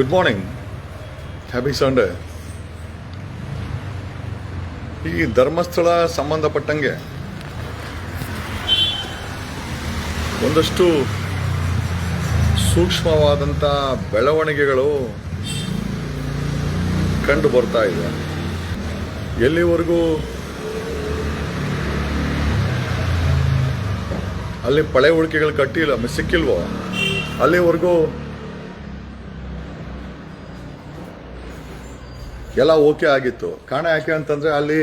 Good morning happy Sunday ಈ ಧರ್ಮಸ್ಥಳ ಸಂಬಂಧಪಟ್ಟಂಗೆ ಒಂದಷ್ಟು ಸೂಕ್ಷ್ಮವಾದಂಥ ಬೆಳವಣಿಗೆಗಳು ಕಂಡು ಬರ್ತಾ ಇದೆ. ಎಲ್ಲಿವರೆಗೂ ಅಲ್ಲಿ ಪಳೆ ಉಳಿಕೆಗಳು ಕಟ್ಟಿಲ್ಲ ಸಿಕ್ಕಿಲ್ವೋ? ಅಲ್ಲಿವರೆಗೂ ಎಲ್ಲ ಓಕೆ ಆಗಿತ್ತು. ಕಾರಣ ಯಾಕೆ ಅಂತಂದ್ರೆ ಅಲ್ಲಿ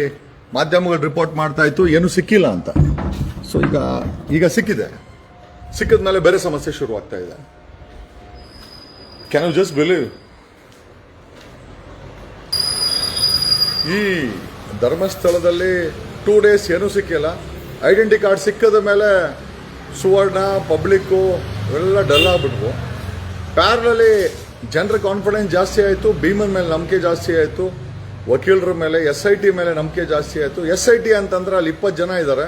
ಮಾಧ್ಯಮಗಳು ರಿಪೋರ್ಟ್ ಮಾಡ್ತಾ ಇತ್ತು, ಏನು ಸಿಕ್ಕಿಲ್ಲ ಅಂತ. ಸೊ ಈಗ ಈಗ ಸಿಕ್ಕಿದೆ. ಸಿಕ್ಕಿದ ಮೇಲೆ ಬೇರೆ ಸಮಸ್ಯೆ ಶುರುವಾಗ್ತಾ ಇದೆ. ಕ್ಯಾನ್ ಯು ಜಸ್ಟ್ ಬಿಲೀವ್ ಈ ಧರ್ಮಸ್ಥಳದಲ್ಲಿ ಟೂ ಡೇಸ್ ಏನೂ ಸಿಕ್ಕಿಲ್ಲ. ಐಡೆಂಟಿ ಕಾರ್ಡ್ ಸಿಕ್ಕದ ಮೇಲೆ ಸುವರ್ಣ, ಪಬ್ಲಿಕ್ಕು ಇವೆಲ್ಲ ಡಲ್ ಆಗ್ಬಿಟ್ವು. ಪ್ಯಾರ್ಲಲ್ಲಿ ಜನರ ಕಾನ್ಫಿಡೆನ್ಸ್ ಜಾಸ್ತಿ ಆಯಿತು, ಭೀಮನ್ ಮೇಲೆ ನಂಬಿಕೆ ಜಾಸ್ತಿ ಆಯಿತು, ವಕೀಲರ ಮೇಲೆ ಎಸ್ ಐ ಟಿ ಮೇಲೆ ನಂಬಿಕೆ ಜಾಸ್ತಿ ಆಯಿತು. ಎಸ್ ಐ ಟಿ ಅಂತಂದ್ರೆ ಅಲ್ಲಿ ಇಪ್ಪತ್ತು ಜನ ಇದ್ದಾರೆ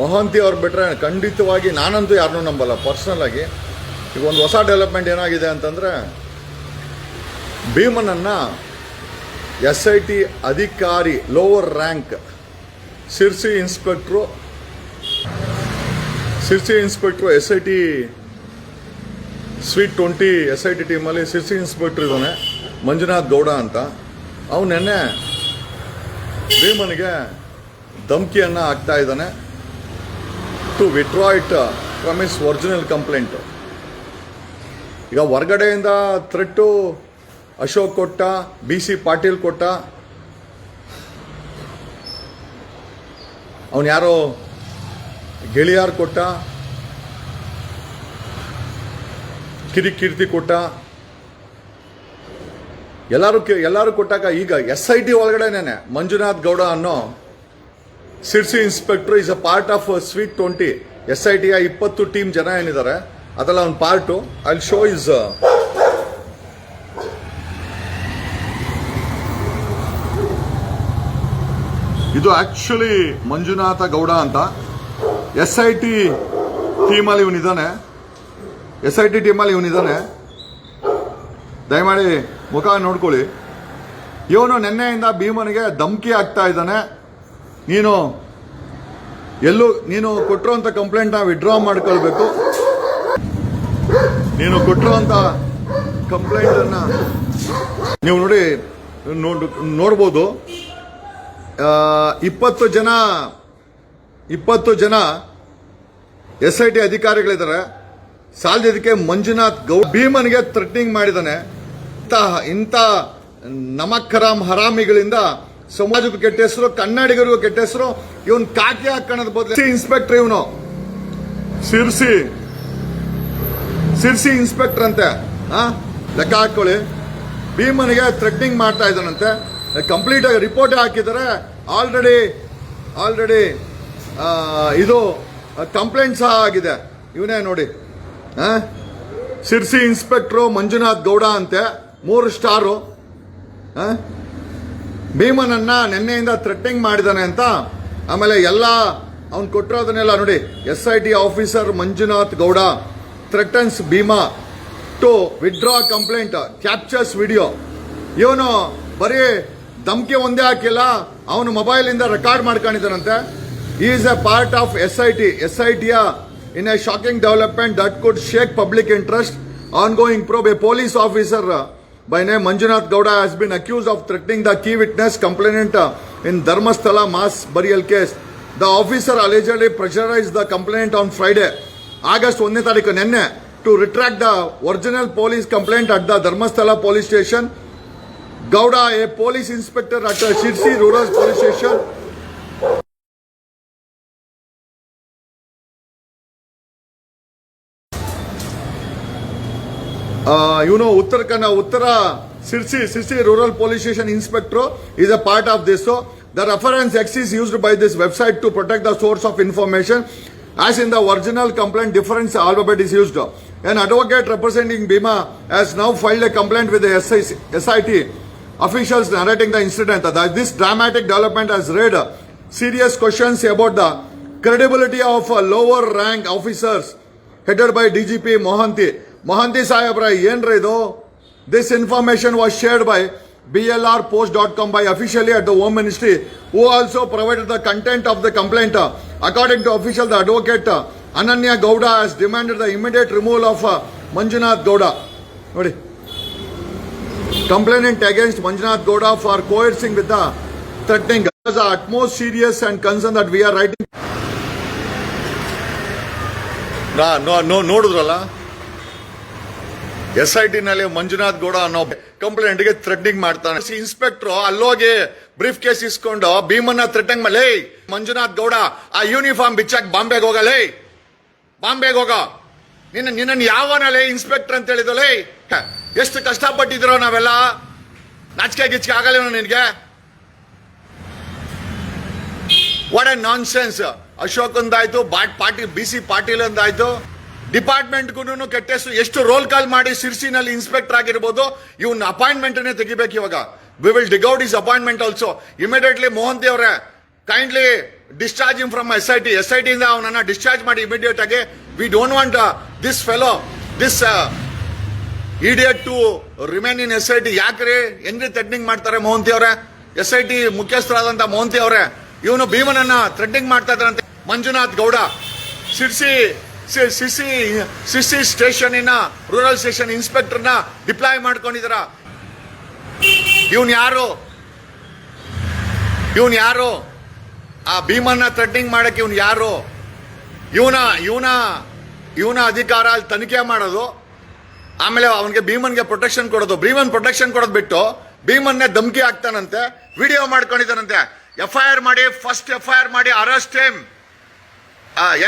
ಮೊಹಂತಿ ಅವ್ರು ಬಿಟ್ಟರೆ ಖಂಡಿತವಾಗಿ ನಾನಂತೂ ಯಾರನ್ನೂ ನಂಬಲ್ಲ ಪರ್ಸ್ನಲ್ ಆಗಿ. ಈಗ ಒಂದು ಹೊಸ ಡೆವಲಪ್ಮೆಂಟ್ ಏನಾಗಿದೆ ಅಂತಂದರೆ, ಭೀಮನನ್ನು ಎಸ್ ಐ ಟಿ ಅಧಿಕಾರಿ lower rank Sirsi inspector Sirsi inspector S I T sweet twenty S I T ಟೀಮಲ್ಲಿ ಸಿರ್ಸಿ ಇನ್ಸ್ಪೆಕ್ಟರ್ ಇದ್ದಾನೆ, ಮಂಜುನಾಥ್ ಗೌಡ ಅಂತ. ಅವನು ನೆನ್ನೆ ಭೀಮನಿಗೆ ಧಮಕಿಯನ್ನು ಹಾಕ್ತಾ ಇದ್ದಾನೆ. To withdraw it from his original complaint ಈಗ ಹೊರಗಡೆಯಿಂದ ಥ್ರೆಟ್ಟು ಅಶೋಕ್ ಕೊಟ್ಟ ಬಿ ಸಿ ಪಾಟೀಲ್ ಕೊಟ್ಟ. ಅವನು ಯಾರೋ ಗೆಳೆಯಾರು ಕೊಟ್ಟ. ಕಿರಿಕೀರ್ತಿ ಕೊಟ್ಟ. ಎಲ್ಲರೂ ಎಲ್ಲರೂ ಕೊಟ್ಟಾಗ ಈಗ ಎಸ್ ಐ ಟಿ ಒಳಗಡೆನೇ ಮಂಜುನಾಥ್ ಗೌಡ ಅನ್ನೋ Sirsi inspector is a part of sweet twenty S I ಟಿಯ ಇಪ್ಪತ್ತು ಟೀಮ್ ಜನ ಏನಿದ್ದಾರೆ ಅದೆಲ್ಲ ಒಂದು ಪಾರ್ಟು. ಐ ಶೋ ಇಸ್ ಇದು ಆಕ್ಚುಲಿ ಮಂಜುನಾಥ ಗೌಡ ಅಂತ. ಎಸ್ ಐ ಟಿ ಟೀಮಲ್ಲಿ ಇವನಿದ್ದಾನೆ ಎಸ್ ಐ ಟಿ ಟೀಮಲ್ಲಿ ಇವನಿದ್ದಾನೆ ದಯಮಾಡಿ ಮುಖ ನೋಡ್ಕೊಳ್ಳಿ. ಇವನು ನಿನ್ನೆಯಿಂದ ಭೀಮನಿಗೆ ಧಮಕಿ ಆಗ್ತಾ ಇದ್ದಾನೆ. ನೀನು ಎಲ್ಲೂ ನೀನು ಕೊಟ್ಟಿರುವಂಥ ಕಂಪ್ಲೇಂಟ್ನ ವಿಡ್ರಾ ಮಾಡ್ಕೊಳ್ಬೇಕು. ನೀನು ಕೊಟ್ಟಿರುವಂಥ ಕಂಪ್ಲೇಂಟನ್ನು ನೀವು ನೋಡಿ ನೋಡ್, ನೋಡ್ಬೋದು. ಇಪ್ಪತ್ತು ಜನ ಇಪ್ಪತ್ತು ಜನ ಎಸ್ ಐ ಟಿ ಅಧಿಕಾರಿಗಳಿದ್ದಾರೆ. ಸಾಲದಿದ್ದಕ್ಕೆ ಮಂಜುನಾಥ್ ಗೌ ಭೀಮನ್ಗೆ ಥ್ರೆಟ್ನಿಂಗ್ ಮಾಡಿದ್ದಾನೆ. ಇಂಥ ಇಂಥ ನಮಕ್ಕರಾಮ್ ಹರಾಮಿಗಳಿಂದ ಸಮಾಜಕ್ಕೂ ಕೆಟ್ಟ ಹೆಸರು ಕನ್ನಡಿಗರಿಗೂ ಕೆಟ್ಟ ಹೆಸರು ಇವನ್ ಕಾಕಿ ಹಾಕೋಣದ ಬದಲು ಇನ್ಸ್ಪೆಕ್ಟರ್ ಇವನು. ಸಿರ್ಸಿ. ಸಿರ್ಸಿ ಇನ್ಸ್ಪೆಕ್ಟರ್ ಅಂತೆ. ಲೆಕ್ಕ ಹಾಕೊಳ್ಳಿ. ಭೀಮನಿಗೆ ಥ್ರೆಟ್ನಿಂಗ್ ಮಾಡ್ತಾ ಇದ್ದಾನಂತೆ. ಕಂಪ್ಲೀಟ್ ಆಗಿ ರಿಪೋರ್ಟ್ ಹಾಕಿದ್ದಾರೆ. ಆಲ್ರೆಡಿ ಆಲ್ರೆಡಿ ಇದು ಕಂಪ್ಲೇಂಟ್ ಸಹ ಆಗಿದೆ. ಇವನೇ ನೋಡಿ? ಸಿರ್ಸಿ ಇನ್ಸ್ಪೆಕ್ಟ್ರು ಮಂಜುನಾಥ್ ಗೌಡ ಅಂತೆ, ಮೂರು ಸ್ಟಾರು? ಭೀಮನನ್ನ ನಿನ್ನೆಯಿಂದ ಥ್ರೆಟ್ನಿಂಗ್ ಮಾಡಿದಾನೆ ಅಂತ. ಆಮೇಲೆ ಎಲ್ಲ ಅವ್ನು ಕೊಟ್ಟಿರೋದನ್ನೆಲ್ಲ ನೋಡಿ S I T officer Manjunath Gowda threatens Bhima to withdraw complaint captures video ಇವನು ಬರೀ ಧಮಕಿ ಒಂದೇ ಹಾಕಿಲ್ಲ, ಅವನು ಮೊಬೈಲಿಂದ record ಮಾಡ್ಕೊಂಡಿದ್ದಾನಂತೆ. Is a part of S I T S I ಟಿಯ In a shocking development that could shake public interest on going probe a police officer by name Manjunath Gowda has been accused of threatening the key witness complainant uh, in Dharmasthala mass burial case. The officer allegedly pressurized the complainant on Friday, August 1ನೇ ತಾರೀಕು ನಿನ್ನೆ to retract the original police complaint at the Dharmasthala police station. Gowda, a police inspector at the Shirsi Rural Police ಇವನು ಉತ್ತರ ಕನ್ನ ಉತ್ತರ Sirsi Sirsi rural police station inspector is a part of this. So the reference X is used by this website to protect the source of information. As in the original complaint, different alphabet is used. An advocate representing Bima has now filed a complaint with the SIC SIT officials narrating the incident. That this dramatic development has raised serious questions about the credibility of uh, lower rank officers headed by DGP Mohanty. Mohanty ಸಾಹೇಬ್ರ ಏನ್ರ ಇದು This information was shared by blrpost.com by officially at the Home Ministry, who also provided the content of the complaint. According to official, the advocate uh, Ananya Gowda has demanded the immediate removal of uh, Manjunath Gowda. ನೋಡಿ complainant against Manjunath Gowda for coercing with the threatening was the utmost serious and concern that we are writing. ನಾ- no, no, ನೋಡಿದ್ರಲ್ಲ S I T ನಲ್ಲಿ ಮಂಜುನಾಥ್ ಗೌಡ ಅನ್ನೋ ಕಂಪ್ಲೇಂಟ್ಗೆ threatening ಮಾಡ್ತಾನೆ. Inspector ಅಲ್ಲೋಗಿ briefcase ಇಸ್ಕೊಂಡು ಭೀಮನ್ನ ಥ್ರೆಟಂಗ್ ಮೇಲೆ "ಏಯ್, ಮಂಜುನಾಥ್ ಗೌಡ ಆ ಯೂನಿಫಾರ್ಮ್ ಬಿಚ್ಚಾಕ್ ಬಾಂಬೆಗೆ ಹೋಗಲೇ ಬಾಂಬೆಗೆ ಹೋಗ. ನಿನ್ನ ನಿನ್ನ ಯಾವನಲ್ಲೇ ಇನ್ಸ್ಪೆಕ್ಟರ್ ಅಂತ ಹೇಳಿದಲೇ ಎಷ್ಟು ಕಷ್ಟಪಟ್ಟಿದ್ರು ನಾವೆಲ್ಲ? ನಾಚಿಕೆ ಗಿಚ್ಕೆ ಆಗಲ್ಲ ನಿನಗೆ? What a nonsense Ashok ಒಂದಾಯ್ತು ಬಾಟ್ ಪಾಟೀಲ್ ಬಿ ಸಿ ಪಾಟೀಲ್ ಒಂದಾಯ್ತು ಡಿಪಾರ್ಟ್ಮೆಂಟ್ಗೂ ಕೆಟ್ಟು ಎಷ್ಟು ರೋಲ್ ಕಾಲ್ ಮಾಡಿ ಸಿರ್ಸಿನಲ್ಲಿ ಇನ್ಸ್ಪೆಕ್ಟರ್ ಆಗಿರ್ಬೋದು, ಇವನ್ ಅಪಾಯಿಂಟ್ಮೆಂಟ್ ತೆಗಿಬೇಕು ಇವಾಗ. We will dig out his appointment also immediately Mohanty ಅವರೇ kindly discharge him from S I T S I T ಇಂದ ಅವನನ್ನ ಡಿಸ್ಚಾರ್ಜ್ ಮಾಡಿ ಇಮಿಡಿಯೇಟ್ ಆಗಿ we don't want this fellow this idiot to remain in S I T ಯಾಕ್ರಿ? ಹೆಂಗ್ರಿ threatening ಮಾಡ್ತಾರೆ ಮೋಹಂತಿ ಅವರೇ? S I T ಮುಖ್ಯಸ್ಥರಾದಂತ ಮೋಹಂತಿ ಅವರೇ, ಇವನು ಭೀಮನನ್ನ ಥ್ರೆಡ್ನಿಂಗ್ ಮಾಡ್ತಾ ಇದ್ರಂತೆ ಮಂಜುನಾಥ್ ಗೌಡ ಸಿರ್ಸಿ ಸಿ- ಸಿ ಸಿ ಸ್ಟೇಷನ್ ಇನ ರೂರಲ್ ಸ್ಟೇಷನ್ ಇನ್ಸ್ಪೆಕ್ಟರ್ನ ಡಿಪ್ಲಾಯ್ ಮಾಡ್ಕೊಂಡಿದಾರ. ಇವನ್ ಯಾರು? ಇವನ್ ಯಾರು? ಆ ಭೀಮನ್ನ ಥ್ರೆಟ್ನಿಂಗ್ ಮಾಡಕ್ಕೆ ಇವನ್ ಯಾರು? ಇವನ ಇವನ ಇವನ ಅಧಿಕಾರ ಅಲ್ಲಿ ತನಿಖೆ ಮಾಡೋದು. ಆಮೇಲೆ ಅವನಿಗೆ ಭೀಮನ್ಗೆ ಪ್ರೊಟೆಕ್ಷನ್ ಕೊಡೋದು. ಭೀಮನ್ ಪ್ರೊಟೆಕ್ಷನ್ ಕೊಡೋದು ಬಿಟ್ಟು ಭೀಮನ್ನೇ ಧಮಕಿ ಹಾಕ್ತಾನಂತೆ ವಿಡಿಯೋ ಮಾಡ್ಕೊಂಡಿದ್ದಾನಂತೆ. ಎಫ್ ಐ ಆರ್ ಮಾಡಿ ಫಸ್ಟ್ ಎಫ್ ಐ ಆರ್ ಮಾಡಿ arrest time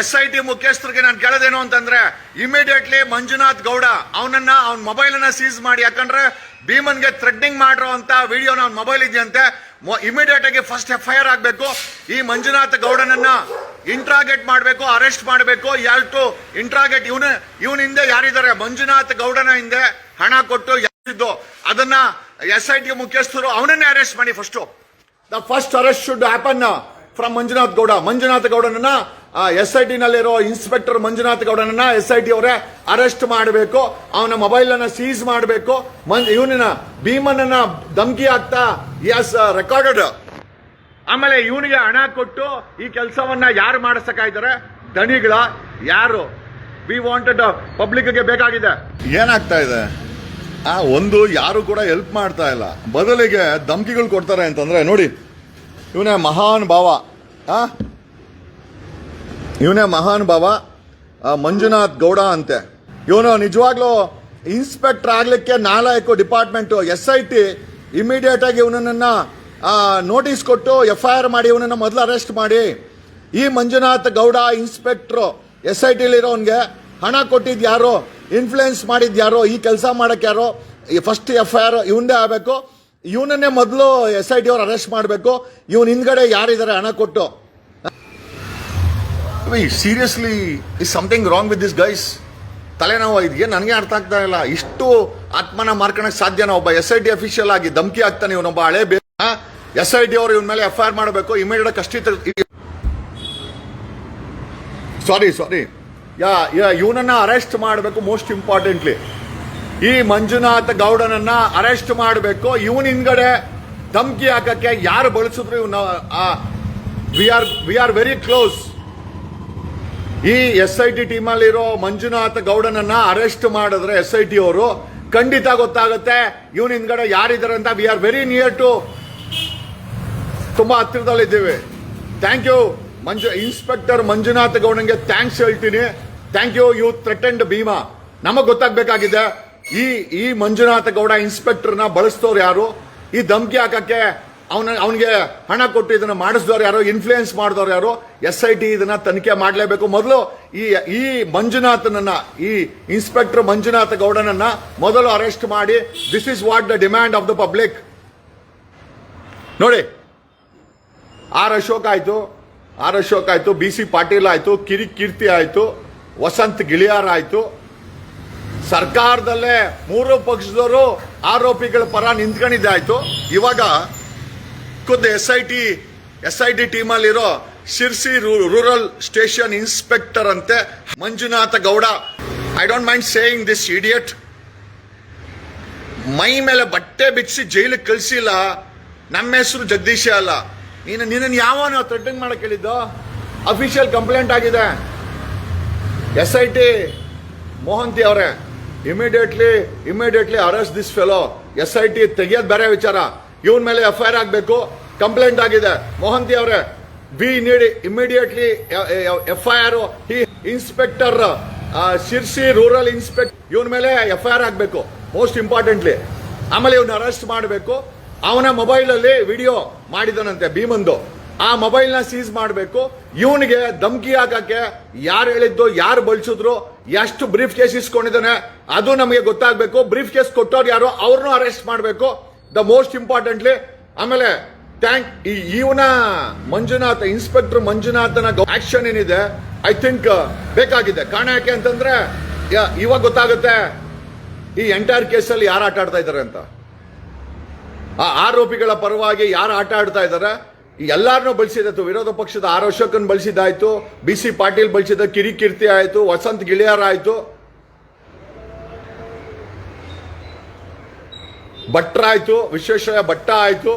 S I T ಮುಖ್ಯಸ್ಥರಿಗೆ ನಾನು ಕೇಳೋದೇನು ಅಂತಂದ್ರೆ ಇಮಿಡಿಯೇಟ್ಲಿ ಮಂಜುನಾಥ್ ಗೌಡ ಅವನನ್ನ ಅವನ ಮೊಬೈಲ್ ಅನ್ನ ಸೀಸ್ ಮಾಡಿ. ಯಾಕಂದ್ರೆ ಭೀಮನ್ಗೆ ಥ್ರೆಡ್ನಿಂಗ್ ಮಾಡಿರೋ ಅಂತ ವಿಡಿಯೋ ಅವ್ನ ಮೊಬೈಲ್ ಇದೆಯಂತೆ. ಇಮಿಡಿಯೇಟ್ ಆಗಿ ಫಸ್ಟ್ ಎಫ್ ಐ ಆಗಬೇಕು. ಈ ಮಂಜುನಾಥ್ ಗೌಡನನ್ನ ಇಂಟ್ರಾಗೇಟ್ ಮಾಡಬೇಕು ಅರೆಸ್ಟ್ ಮಾಡಬೇಕು. ಯಾರು ಇಂಟ್ರಾಗೇಟ್ ಇವನ ಇವನ ಹಿಂದೆ ಯಾರಿದ್ದಾರೆ? ಮಂಜುನಾಥ್ ಗೌಡನ ಹಿಂದೆ ಹಣ ಕೊಟ್ಟು ಯಾರಿದ್ದು? ಅದನ್ನ ಎಸ್ ಐ ಟಿ ಮುಖ್ಯಸ್ಥರು ಅವನನ್ನೇ ಅರೆಸ್ಟ್ ಮಾಡಿ first the first arrest should happen from Manjunath Gowda. Manjunath ಗೌಡನನ್ನ S I ಟಿನಲ್ಲಿರೋ ಇನ್ಸ್ಪೆಕ್ಟರ್ ಮಂಜುನಾಥ್ ಗೌಡನನ್ನ ಎಸ್ ಐ ಟಿ ಅವರೇ ಅರೆಸ್ಟ್ ಮಾಡಬೇಕು. ಅವನ ಮೊಬೈಲ್ ಅನ್ನ ಸೀಸ್ ಮಾಡಬೇಕು. ಇವನನ್ನ ಭೀಮನನ್ನ ಧಮಕಿ ಆಗ್ತಾ ಎಸ್ ರೆಕಾರ್ಡೆಡ್. ಆಮೇಲೆ ಇವನಿಗೆ ಹಣ ಕೊಟ್ಟು ಈ ಕೆಲಸವನ್ನ ಯಾರು ಮಾಡಿಸಕ್ಕಾಯ್ತಾರೆ ದಣಿಗಳ. ಯಾರು? ವಿ ವಾಂಟೆಡ್ ಪಬ್ಲಿಕ್ಗೆ ಬೇಕಾಗಿದೆ. ಏನಾಗ್ತಾ ಇದೆ? ಆ, ಒಂದು ಯಾರು ಕೂಡ ಹೆಲ್ಪ್ ಮಾಡ್ತಾ ಇಲ್ಲ. ಬದಲಿಗೆ ಧಮಕಿಗಳು ಕೊಡ್ತಾರೆ ಅಂತಂದ್ರೆ ನೋಡಿ, ಇವನೇ ಮಹಾನ್ ಭಾವ. ಆ? ಇವನೇ ಮಹಾನುಭಾವ ಮಂಜುನಾಥ್ ಗೌಡ ಅಂತೆ. ಇವನು ನಿಜವಾಗ್ಲೂ ಇನ್ಸ್ಪೆಕ್ಟರ್ ಆಗಲಿಕ್ಕೆ ನಾಲ್ಕು department, S I T immediate ಆಗಿ ಇವನನ್ನ ನೋಟಿಸ್ ಕೊಟ್ಟು ಎಫ್ ಐ ಆರ್ ಮಾಡಿ ಇವನನ್ನ ಮೊದಲು ಅರೆಸ್ಟ್ ಮಾಡಿ. ಈ Manjunath Gowda inspector, S I ಟಿಲಿರೋನ್ಗೆ ಹಣ ಕೊಟ್ಟಿದ್ದು ಯಾರೋ ಇನ್ಫ್ಲೂಯೆನ್ಸ್ ಮಾಡಿದ್ದು ಯಾರೋ, ಈ ಕೆಲಸ ಮಾಡಕ್ ಯಾರೋ ಫಸ್ಟ್ ಎಫ್ ಐ ಆರ್ ಇವನ್ನೇ ಆಗಬೇಕು. ಇವನನ್ನೇ ಮೊದಲು ಎಸ್ ಐ ಟಿ ಅವ್ರು ಅರೆಸ್ಟ್ ಮಾಡಬೇಕು. ಇವನ್ ಹಿಂದ್ಗಡೆ ಯಾರಿದ್ದಾರೆ ಹಣ ಕೊಟ್ಟು. Seriously is something wrong with this guys ತಲೆನೋವು ಇದೆಯೇ? ನನಗೆ ಅರ್ಥ ಆಗ್ತಾ ಇಲ್ಲ. ಇಷ್ಟು ಆತ್ಮನ ಮಾರ್ಕಣಕ್ಕೆ ಸಾಧ್ಯನಾ ಒಬ್ಬ ಎಸ್ ಐ ಟಿ ಅಫಿಷಿಯಲ್ ಆಗಿ ಧಮಕಿ ಆಗ್ತಾನೆ ಇವನೊಬ್ಬ ಹಳೆ ಬೇ ಎಸ್ ಐ ಟಿ ಅವರು ಇವನ ಮೇಲೆ ಎಫ್ ಐ ಆರ್ ಮಾಡಬೇಕು ಇಮಿಡಿಯೇಟ್ ಕಷ್ಟಿತ ಸಾರಿ ಸಾರಿ ಯಾ ಇವನನ್ನ ಅರೆಸ್ಟ್ ಮಾಡಬೇಕು ಮೋಸ್ಟ್ ಇಂಪಾರ್ಟೆಂಟ್ಲಿ ಈ ಮಂಜುನಾಥ ಗೌಡನನ್ನ ಅರೆಸ್ಟ್ ಮಾಡಬೇಕು, ಇವನ್ ಹಿಂದ್ಗಡೆ ಧಮಕಿ ಹಾಕಕ್ಕೆ ಯಾರು ಬಳಸಿದ್ರು ಇವನ್ನ we are we are very close ಈ ಎಸ್ ಐ ಟಿ ಟೀಮಲ್ಲಿರೋ ಮಂಜುನಾಥ್ ಗೌಡನನ್ನ ಅರೆಸ್ಟ್ ಮಾಡಿದ್ರೆ ಎಸ್ ಐ ಟಿ ಅವರು, ಖಂಡಿತ ಗೊತ್ತಾಗುತ್ತೆ, ಇವನ್ ಹಿಂದ್ಗಡೆ ಯಾರಿದ್ದಾರೆ ಅಂತ we are very near to ತುಂಬಾ ಹತ್ತಿರದಲ್ಲಿದ್ದೀವಿ. Thank you Manju inspector Manjunath ಗೌಡನ್ಗೆ thanks ಹೇಳ್ತೀನಿ. Thank you you threatened Bhima. ನಮಗ್ ಗೊತ್ತಾಗ್ಬೇಕಾಗಿದೆ, ಈ ಈ ಮಂಜುನಾಥ ಗೌಡ ಇನ್ಸ್ಪೆಕ್ಟರ್ನ ಬಳಸ್ತವ್ರು ಯಾರು? ಈ ಧಮಕಿ ಹಾಕಕ್ಕೆ ಅವನ, ಅವನಿಗೆ ಹಣ ಕೊಟ್ಟು ಇದನ್ನ ಮಾಡಿಸಿದವ್ರು ಯಾರು ಇನ್ಫ್ಲೂಯೆನ್ಸ್ ಮಾಡಿದವ್ರು ಯಾರು ಎಸ್ ಐ ಟಿ ಇದನ್ನ ತನಿಖೆ ಮಾಡಲೇಬೇಕು. ಮೊದಲು ಈ ಈ ಮಂಜುನಾಥನನ್ನ, ಈ ಇನ್ಸ್ಪೆಕ್ಟರ್ ಮಂಜುನಾಥ ಗೌಡನನ್ನ ಮೊದಲು ಅರೆಸ್ಟ್ ಮಾಡಿ this is what the demand of the public ನೋಡಿ, ಆರ್ ಅಶೋಕ್ ಆಯಿತು, ಆರ್ ಅಶೋಕ್ ಆಯಿತು ಬಿ ಸಿ ಪಾಟೀಲ್ ಆಯ್ತು, ಕಿರಿ ಕೀರ್ತಿ ಆಯಿತು, ವಸಂತ್ ಗಿಳಿಯಾರ್ ಆಯಿತು. ಸರ್ಕಾರದಲ್ಲೇ ಮೂರು ಪಕ್ಷದವರು ಆರೋಪಿಗಳ ಪರ ನಿಂತ್ಕೊಂಡಿದ್ದಾಯ್ತು. ಇವಾಗ ಖುದ್ದು S I T S I T ಟೀಮಲ್ಲಿರೋ Sirsi rural station inspector ಅಂತೆ Manjunatha Gowda. I don't mind saying this idiot ಮೈ ಮೇಲೆ ಬಟ್ಟೆ ಬಿಚ್ಚಿ ಜೈಲಿಗೆ ಕಳಿಸಿಲ್ಲ. ನಮ್ಮ ಹೆಸರು ಜಗದೀಶ ಅಲ್ಲ. ನೀನು ನಿನ್ನ ಯಾವನ ಥ್ರೆಟನ್ ಮಾಡಕ್ಕೆ ಹೇಳಿದ್ದು? ಅಫಿಷಿಯಲ್ ಕಂಪ್ಲೇಂಟ್ ಆಗಿದೆ. ಎಸ್ ಐ ಟಿ ಮೋಹಂತಿ ಅವರೇ immediately immediately arrest this fellow S I T ತೆಗಿಯೋದು ಬೇರೆ ವಿಚಾರ. ಇವನ್ ಮೇಲೆ ಎಫ್ ಐ ಆರ್ ಆಗಬೇಕು. ಕಂಪ್ಲೇಂಟ್ ಆಗಿದೆ. ಮೋಹಂತಿ ಅವರೇ ಬಿ ನೀಡಿ immediately F I R inspector Shirsi rural inspector ಇವನ್ ಮೇಲೆ ಎಫ್ ಐ ಆರ್ ಆಗಬೇಕು ಮೋಸ್ಟ್ ಇಂಪಾರ್ಟೆಂಟ್ಲಿ ಆಮೇಲೆ ಇವನ್ನ ಅರೆಸ್ಟ್ ಮಾಡಬೇಕು. ಅವನ ಮೊಬೈಲ್ ಅಲ್ಲಿ ವಿಡಿಯೋ ಮಾಡಿದನಂತೆ ಭೀಮಂದು. ಆ ಮೊಬೈಲ್ನ ಸೀಸ್ ಮಾಡಬೇಕು. ಇವನಿಗೆ ಧಮಕಿ ಹಾಕಕ್ಕೆ ಯಾರು ಹೇಳಿದ್ದು, ಯಾರು ಬಳಸಿದ್ರು, ಎಷ್ಟು ಬ್ರೀಫ್ ಕೇಸ್ ಇಸ್ಕೊಂಡಿದ್ದಾನೆ, ಅದು ನಮಗೆ ಗೊತ್ತಾಗಬೇಕು. ಬ್ರೀಫ್ ಕೇಸ್ ಕೊಟ್ಟವ್ರು ಯಾರು, ಅವ್ರನ್ನೂ ಅರೆಸ್ಟ್ ಮಾಡಬೇಕು. ದ ಮೋಸ್ಟ್ ಇಂಪಾರ್ಟೆಂಟ್ಲಿ ಆಮೇಲೆ ಥ್ಯಾಂಕ್ ಈ ಇವನ ಮಂಜುನಾಥ ಇನ್ಸ್ಪೆಕ್ಟರ್ ಮಂಜುನಾಥನ ಆಕ್ಷನ್ ಏನಿದೆ ಐ ಥಿಂಕ್ ಬೇಕಾಗಿದೆ. ಕಾರಣ ಯಾಕೆ ಅಂತಂದ್ರೆ ಇವಾಗ ಗೊತ್ತಾಗುತ್ತೆ, ಈ ಎಂಟೈರ್ ಕೇಸಲ್ಲಿ ಯಾರು ಆಟ ಆಡ್ತಾ ಇದ್ದಾರೆ ಅಂತ. ಆ ಆರೋಪಿಗಳ ಪರವಾಗಿ ಯಾರು ಆಟ ಆಡ್ತಾ ಇದ್ದಾರೆ ಎಲ್ಲಾರನ್ನೂ ಬಳಸಿದಾಯ್ತು ವಿರೋಧ ಪಕ್ಷದ ಆರ್ ಅಶೋಕನ್ ಬಳಸಿದಾಯ್ತು ಬಿ ಸಿ ಪಾಟೀಲ್ ಬಳಸಿದ ಕಿರಿಕೀರ್ತಿ ಆಯ್ತು, ವಸಂತ್ ಗಿಳಿಯಾರ್ ಆಯ್ತು. ಭಟ್ರ ಆಯ್ತು ವಿಶ್ವೇಶ್ವರಯ್ಯ ಭಟ್ಟ ಆಯ್ತು.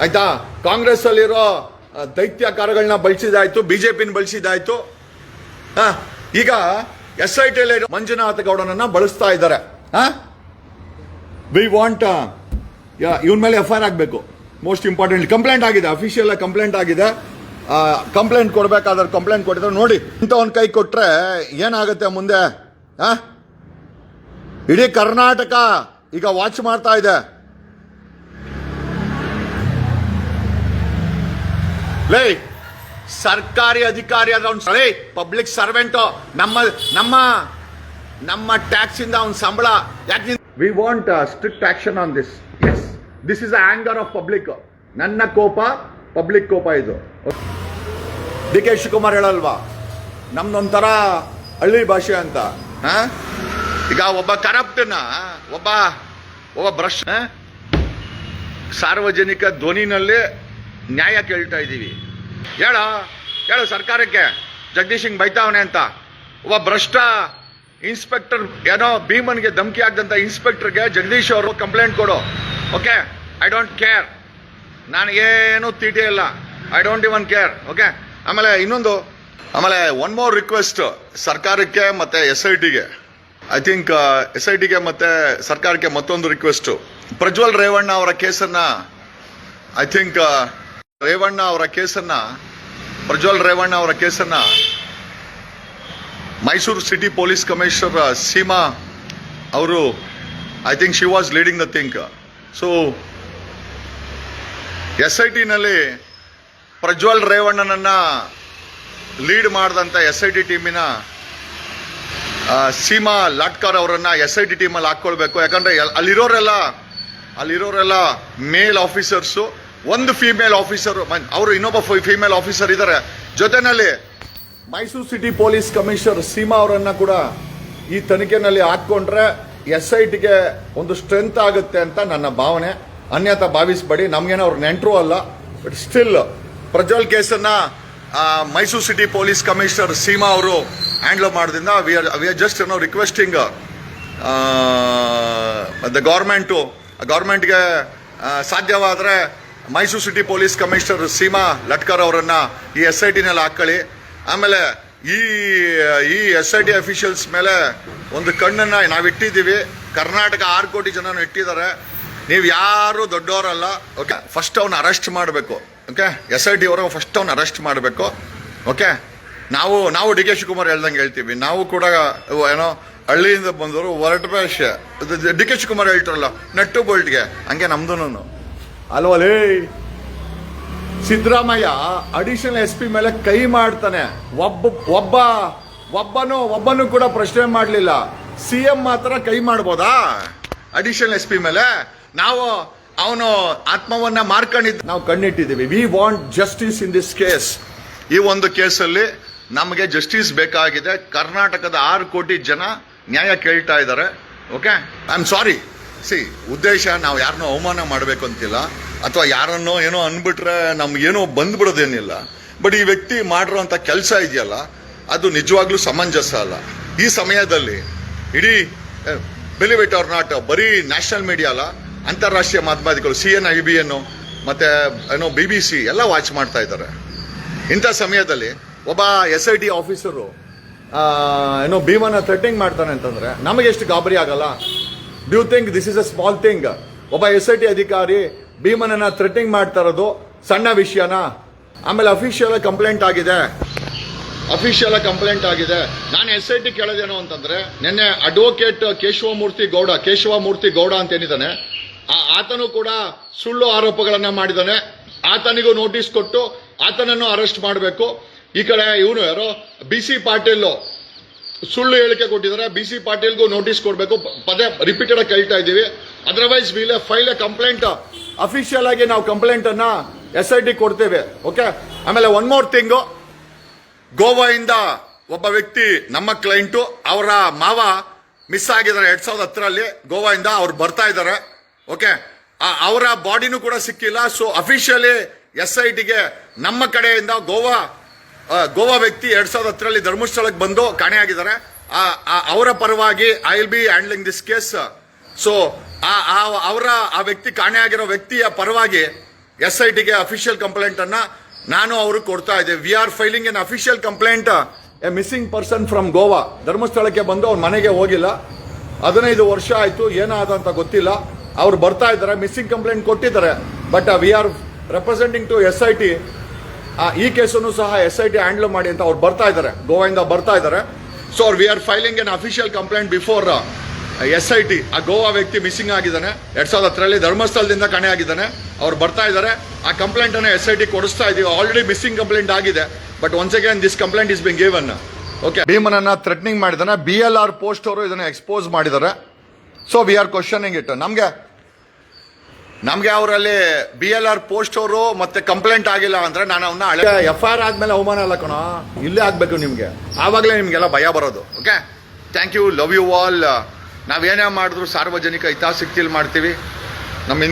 ಆಯ್ತಾ? ಕಾಂಗ್ರೆಸ್ ಅಲ್ಲಿರೋ ಬಳಸಿದಾಯಿತು ಬಿ ಜೆ ಪಿನ ಬಳಸಿದಾಯ್ತು. ಹಾ, ಈಗ ಎಸ್ ಐ ಟಿ ಮಂಜುನಾಥ ಗೌಡನನ್ನ ಬಳಸ್ತಾ ಇದ್ದಾರೆ. ವಿ ವಾಂಟ್ ಇವನ್ ಮೇಲೆ ಎಫ್ ಐ ಆಗಬೇಕು ಮೋಸ್ಟ್ ಇಂಪಾರ್ಟೆಂಟ್ ಕಂಪ್ಲೇಂಟ್ ಆಗಿದೆ ಅಫಿಷಿಯಲ್ ಕಂಪ್ಲೇಂಟ್ ಆಗಿದೆ. ಕಂಪ್ಲೇಂಟ್ ಕೊಡ್ಬೇಕಾದ್ರೆ ಕಂಪ್ಲೇಂಟ್ ಕೊಟ್ಟಿದ್ರೆ. ನೋಡಿ ಇಂಥ ಒಂದು ಕೈ ಕೊಟ್ರೆ ಏನಾಗುತ್ತೆ ಮುಂದೆ? ಹಾಂ ಇಡೀ ಕರ್ನಾಟಕ ಈಗ ವಾಚ್ ಮಾಡ್ತಾ ಇದೆ. ಲೇ ಸರ್ಕಾರಿ ಅಧಿಕಾರಿ ಆದ್ರೆ ಅವ್ನು ಲೇ ಪಬ್ಲಿಕ್ ಸರ್ವೆಂಟ್ ನಮ್ಮ ನಮ್ಮ ನಮ್ಮ ಟ್ಯಾಕ್ಸ್ ಇಂದ ಅವ್ನ ಸಂಬಳ. ಯಾಕೆ we want strict action on this yes this is anger of public ನನ್ನ ಕೋಪ ಪಬ್ಲಿಕ್ ಕೋಪ ಇದು. ಡಿ ಕೆ ಶಿವಕುಮಾರ್ ಹೇಳಲ್ವಾ? ನಮ್ದೊಂಥರ ಹಳ್ಳಿ ಭಾಷೆ ಅಂತ. ಆ? ಈಗ ಒಬ್ಬ ಕರಪ್ಟನ, ಒಬ್ಬ ಒಬ್ಬ ಬ್ರಷ್ ಸಾರ್ವಜನಿಕ ಧ್ವನಿನಲ್ಲಿ ನ್ಯಾಯ ಕೇಳ್ತಾ ಇದ್ದೀವಿ. ಹೇಳ, ಹೇಳು ಸರ್ಕಾರಕ್ಕೆ, ಜಗದೀಶ್ ಸಿಂಗ್ ಬೈತಾವನೆ ಅಂತ. ಒಬ್ಬ ಭ್ರಷ್ಟ ಇನ್ಸ್ಪೆಕ್ಟರ್, ಏನೋ ಭೀಮನ್ಗೆ ಧಮಕಿ ಆಗದಂತ ಇನ್ಸ್ಪೆಕ್ಟರ್ಗೆ ಜಗದೀಶ್ ಅವರು ಕಂಪ್ಲೇಂಟ್ ಕೊಡು. ಓಕೆ? I don't care. ನನಗೇನು ತೀಟೆ ಇಲ್ಲ. I don't even care. Okay? ಆಮೇಲೆ ಇನ್ನೊಂದು. ಆಮೇಲೆ ಒನ್ ಮೋರ್ ರಿಕ್ವೆಸ್ಟ್ ಸರ್ಕಾರಕ್ಕೆ ಮತ್ತೆ ಎಸ್ ಐ ಟಿಗೆ. ಐ ಥಿಂಕ್ ಎಸ್ ಐ ಟಿಗೆ ಮತ್ತೆ ಸರ್ಕಾರಕ್ಕೆ ಮತ್ತೊಂದು ರಿಕ್ವೆಸ್ಟ್ ಪ್ರಜ್ವಲ್ ರೇವಣ್ಣ ಅವರ ಕೇಸನ್ನ ಐ ಥಿಂಕ್ ರೇವಣ್ಣ ಅವರ ಕೇಸನ್ನ, ಪ್ರಜ್ವಲ್ ರೇವಣ್ಣ ಅವರ ಕೇಸನ್ನ Mysuru city police commissioner Seema ಅವರು I think she was leading the think so S I ಟಿನಲ್ಲಿ Prajwal ರೇವಣ್ಣನನ್ನ ಲೀಡ್ ಮಾಡಿದಂಥ ಎಸ್ ಐ ಟಿ ಟೀಮಿನ ಸೀಮಾ ಲಾಟ್ಕರ್ ಅವರನ್ನ ಎಸ್ ಐ ಟಿ ಟೀಮಲ್ಲಿ ಹಾಕ್ಕೊಳ್ಬೇಕು ಯಾಕಂದ್ರೆ ಅಲ್ಲಿರೋರೆಲ್ಲ ಅಲ್ಲಿರೋರೆಲ್ಲ ಮೇಲ್ ಆಫೀಸರ್ಸು ಒಂದು ಫಿಮೇಲ್ ಆಫೀಸರ್ ಅವರು ಇನ್ನೊಬ್ಬ ಫಿಮೇಲ್ ಆಫೀಸರ್ ಇದ್ದಾರೆ ಜೊತೆನಲ್ಲಿ Mysuru city police commissioner Seema ಅವರನ್ನ ಕೂಡ ಈ ತನಿಖೆನಲ್ಲಿ ಹಾಕೊಂಡ್ರೆ ಎಸ್ ಐ ಟಿಗೆ ಒಂದು ಸ್ಟ್ರೆಂತ್ ಆಗುತ್ತೆ ಅಂತ ನನ್ನ ಭಾವನೆ. ಅನ್ಯತಾ ಭಾವಿಸಬೇಡಿ. ನಮ್ಗೇನೋ ಅವ್ರ ನೆಂಟರು ಅಲ್ಲ. But still Prajwal ಕೇಸನ್ನ Mysuru city police commissioner Seema ಅವರು ಹ್ಯಾಂಡ್ಲ್ ಮಾಡೋದ್ರಿಂದ we are we are just ನಾವು ರಿಕ್ವೆಸ್ಟಿಂಗ್ ದ ಗೌರ್ಮೆಂಟು ಗೌರ್ಮೆಂಟ್ಗೆ ಸಾಧ್ಯವಾದರೆ Mysuru city police commissioner Seema Latkar ಅವರನ್ನು ಈ ಎಸ್ ಐ ಟಿನಲ್ಲಿ ಹಾಕ್ಕೊಳ್ಳಿ. ಆಮೇಲೆ ಈ ಈ ಎಸ್ ಐ ಟಿ ಅಫಿಷಿಯಲ್ಸ್ ಮೇಲೆ ಒಂದು ಕಣ್ಣನ್ನು ನಾವು ಇಟ್ಟಿದ್ದೀವಿ. ಕರ್ನಾಟಕ ಆರು ಕೋಟಿ ಜನನು ಇಟ್ಟಿದ್ದಾರೆ. ನೀವು ಯಾರು ದೊಡ್ಡವರಲ್ಲ ಓಕೆ ಫಸ್ಟ್ ಅವ್ನ ಅರೆಸ್ಟ್ ಮಾಡಬೇಕು ಓಕೆ ಎಸ್ ಐ ಟಿ ಅವರು ಫಸ್ಟ್ ಅವ್ನ ಅರೆಸ್ಟ್ ಮಾಡಬೇಕು ಓಕೆ ನಾವು ನಾವು ಡಿ ಕೆ ಶಿವಕುಮಾರ್ ಹೇಳ್ದಂಗೆ ಹೇಳ್ತೀವಿ. ನಾವು ಕೂಡ ಏನೋ ಹಳ್ಳಿಯಿಂದ ಬಂದವರು ಹೊರಟ ಭಾಷೆ ಡಿ ಕೆ ಶಿವಕುಮಾರ್ ಹೇಳ್ತಾರಲ್ಲ ನಟ್ಟು ಬೋಲ್ಟ್ಗೆ. ಹಂಗೆ ನಮ್ದು ಅಲ್ವಲೇ ಸಿದ್ದರಾಮಯ್ಯ ಅಡಿಷನಲ್ ಎಸ್ ಪಿ ಮೇಲೆ ಕೈ ಮಾಡ್ತಾನೆ. ಒಬ್ಬ ಒಬ್ಬ ಒಬ್ಬನು ಒಬ್ಬನು ಕೂಡ ಪ್ರಶ್ನೆ ಮಾಡಲಿಲ್ಲ. ಸಿ ಎಂ ಮಾತ್ರ ಕೈ ಮಾಡ್ಬೋದಾ? ಅಡಿಷನಲ್ ಎಸ್ ಪಿ ಮೇಲೆ ನಾವು ಅವನು ಆತ್ಮವನ್ನ ಮಾರ್ಕೊಂಡಿದ್ದ ನಾವು ಕಣ್ಣಿಟ್ಟಿದ್ದೀವಿ. We want justice in this case ಈ ಒಂದು ಕೇಸಲ್ಲಿ ನಮಗೆ ಜಸ್ಟಿಸ್ ಬೇಕಾಗಿದೆ. ಕರ್ನಾಟಕದ ಆರು ಕೋಟಿ ಜನ ನ್ಯಾಯ ಕೇಳ್ತಾ ಇದ್ದಾರೆ. Okay I am sorry C ಉದ್ದೇಶ ನಾವು ಯಾರನ್ನೋ ಅವಮಾನ ಮಾಡಬೇಕು ಅಂತಿಲ್ಲ. ಅಥವಾ ಯಾರನ್ನೋ ಏನೋ ಅಂದ್ಬಿಟ್ರೆ ನಮ್ಗೇನೋ ಬಂದ್ಬಿಡೋದೇನಿಲ್ಲ. ಬಟ್ ಈ ವ್ಯಕ್ತಿ ಮಾಡಿರೋಂಥ ಕೆಲಸ ಇದೆಯಲ್ಲ, ಅದು ನಿಜವಾಗ್ಲೂ ಸಮಂಜಸ ಅಲ್ಲ. ಈ ಸಮಯದಲ್ಲಿ ಇಡೀ ಬಿಲಿವ್ ಇಟ್ ಆರ್ ನಾಟ್ ಬರೀ ನ್ಯಾಷನಲ್ ಮೀಡಿಯಾ ಅಲ್ಲ, ಅಂತಾರಾಷ್ಟ್ರೀಯ ಮಾಧ್ಯಮಗಳು ಸಿ ಎನ್ ಐ ಬಿ ಎನ್ನು ಮತ್ತು, ಏನೋ ಬಿ ಬಿ ಸಿ ಎಲ್ಲ ವಾಚ್ ಮಾಡ್ತಾ ಇದ್ದಾರೆ. ಇಂಥ ಸಮಯದಲ್ಲಿ ಒಬ್ಬ ಎಸ್ ಐ ಟಿ ಆಫೀಸರು ಏನೋ ಭೀಮನ ಥ್ರೆಟಿಂಗ್ ಮಾಡ್ತಾನೆ ಅಂತಂದ್ರೆ, ನಮಗೆ ಎಷ್ಟು ಗಾಬರಿ ಆಗಲ್ಲ. Do you think this is a small thing ಒಬ್ಬ ಎಸ್ ಐ ಟಿ ಅಧಿಕಾರಿ ಭೀಮನನ್ನ ಥ್ರೆಟಿಂಗ್ ಮಾಡ್ತಾ ಇರೋದು ಸಣ್ಣ ವಿಷಯನ? ಆಮೇಲೆ ಅಫಿಷಿಯಲ್ ಕಂಪ್ಲೇಂಟ್ ಆಗಿದೆ. ಅಫಿಷಿಯಲ್ ಕಂಪ್ಲೇಂಟ್ ಆಗಿದೆ. ನಾನು ಎಸ್ ಐ ಟಿ ಕೇಳೋದೇನು ಅಂತಂದ್ರೆ, ನಿನ್ನೆ ಅಡ್ವೊಕೇಟ್ ಕೇಶವಮೂರ್ತಿ ಗೌಡ ಕೇಶವಮೂರ್ತಿ ಗೌಡ ಅಂತ ಏನಿದ್ದಾನೆ ಆತನು ಕೂಡ ಸುಳ್ಳು ಆರೋಪಗಳನ್ನ ಮಾಡಿದ್ದಾನೆ. ಆತನಿಗೂ ನೋಟಿಸ್ ಕೊಟ್ಟು ಆತನನ್ನು ಅರೆಸ್ಟ್ ಮಾಡಬೇಕು. ಈ ಕಡೆ ಇವನು ಯಾರು ಬಿ ಸಿ ಪಾಟೀಲ್ ಸುಳ್ಳು ಹೇಳಿಕೆ ಕೊಟ್ಟಿದ್ದಾರೆ. ಬಿ ಸಿ ಪಾಟೀಲ್ಗೂ ನೋಟಿಸ್ ಕೊಡಬೇಕು. ಪದೇ ರಿಪೀಟೆಡ್ ಆಗಿ ಕೇಳ್ತಾ ಇದ್ದೀವಿ. Otherwise will file a complaint official ಆಗಿ ನಾವು ಕಂಪ್ಲೇಂಟ್ ಅನ್ನ ಎಸ್ ಐ ಟಿ ಕೊಡ್ತೇವೆ. ಓಕೆ ಆಮೇಲೆ ಒನ್ ಮೋರ್ ಥಿಂಗು ಗೋವಾದಿಂದ ಒಬ್ಬ ವ್ಯಕ್ತಿ, ನಮ್ಮ ಕ್ಲೈಂಟು ಅವರ ಮಾವ ಮಿಸ್ ಆಗಿದ್ದಾರೆ ಎರಡ್ ಸಾವಿರದ ಹತ್ತರಲ್ಲಿ. ಗೋವಾದಿಂದ ಅವ್ರು ಬರ್ತಾ ಇದ್ದಾರೆ. ಓಕೆ ಅವರ ಬಾಡಿನೂ ಕೂಡ ಸಿಕ್ಕಿಲ್ಲ. ಸೊ ಅಫಿಷಿಯಲಿ ಎಸ್ ಐ ಟಿಗೆ ನಮ್ಮ ಕಡೆಯಿಂದ ಗೋವಾ ಗೋವಾ ವ್ಯಕ್ತಿ ಎರಡ್ ಸಾವಿರದ ಹತ್ತರಲ್ಲಿ ಧರ್ಮಸ್ಥಳಕ್ಕೆ ಬಂದು ಕಾಣೆಯಾಗಿದ್ದಾರೆ. ಅವರ ಪರವಾಗಿ I will be handling this case so ಅವರ, ಆ ವ್ಯಕ್ತಿ ಕಾಣೆಯಾಗಿರೋ ವ್ಯಕ್ತಿಯ ಪರವಾಗಿ ಎಸ್ ಐ ಟಿಗೆ ಅಫಿಷಿಯಲ್ ಕಂಪ್ಲೇಂಟ್ ಅನ್ನ ನಾನು ಅವರು ಕೊಡ್ತಾ ಇದ್ದೇವೆ we are filing an official complaint a missing person from Goa. ಧರ್ಮಸ್ಥಳಕ್ಕೆ ಬಂದು ಅವ್ರ ಮನೆಗೆ ಹೋಗಿಲ್ಲ. ಹದಿನೈದು ವರ್ಷ ಆಯ್ತು, ಏನಾದ ಅಂತ ಗೊತ್ತಿಲ್ಲ. ಅವ್ರು ಬರ್ತಾ ಇದ್ದಾರೆ ಮಿಸ್ಸಿಂಗ್ ಕಂಪ್ಲೇಂಟ್ ಕೊಟ್ಟಿದ್ದಾರೆ. But we are representing to S I T ಈ ಕೇಸನ್ನು ಸಹ ಎಸ್ ಐ ಟಿ ಹ್ಯಾಂಡಲ್ ಮಾಡಿ ಅಂತ ಅವ್ರು ಬರ್ತಾ ಇದ್ದಾರೆ. ಗೋವಾಯಿಂದ ಬರ್ತಾ ಇದ್ದಾರೆ. So we are filing an official complaint before S I T ಆ ಗೋವಾ ವ್ಯಕ್ತಿ ಮಿಸ್ಸಿಂಗ್ ಆಗಿದ್ದಾನೆ. ಎರಡ್ ಸಾವಿರದ ಹತ್ತರಲ್ಲಿ ಧರ್ಮಸ್ಥಳದಿಂದ ಕಣೆ ಆಗಿದ್ದಾನೆ. ಅವ್ರು ಬರ್ತಾ ಇದ್ದಾರೆ. ಆ ಕಂಪ್ಲೇಂಟ್ ಅನ್ನು ಎಸ್ ಐ ಟಿ ಕೊಡಿಸ್ತಾ ಇದೀವಿ. ಆಲ್ರೆಡಿ ಮಿಸ್ಸಿಂಗ್ ಕಂಪ್ಲೇಂಟ್ ಆಗಿದೆ. But once again this complaint is being given okay ಭೀಮನನ್ನ threatening ಮಾಡಿದಾನೆ ಬಿ ಎಲ್ ಆರ್ ಪೋಸ್ಟ್ ಅವರು ಇದನ್ನು ಎಕ್ಸ್ಪೋಸ್ ಮಾಡಿದ್ದಾರೆ. So we are questioning it ನಮ್ಗೆ ನಮ್ಗೆ ಅವರಲ್ಲಿ ಬಿ ಎಲ್ ಆರ್ ಪೋಸ್ಟ್ ಅವರು ಮತ್ತೆ ಕಂಪ್ಲೇಂಟ್ ಆಗಿಲ್ಲ ಅಂದ್ರೆ ನಾನು ಅವನ್ನ ಹಳೆ ಎಫ್ ಆರ್ ಆದ್ಮೇಲೆ ಅವಮಾನ ಅಲ್ಲ ಕಣೋ. ಇಲ್ಲೇ ಆಗ್ಬೇಕು ನಿಮ್ಗೆ. ಆವಾಗಲೇ ನಿಮಗೆಲ್ಲ ಭಯ ಬರೋದು. Okay thank you love you all ನಾವೇನೇ ಮಾಡಿದ್ರು ಸಾರ್ವಜನಿಕ ಹಿತಾಸಕ್ತಿಯಲ್ಲಿ ಮಾಡ್ತೀವಿ. ನಮ್ಮ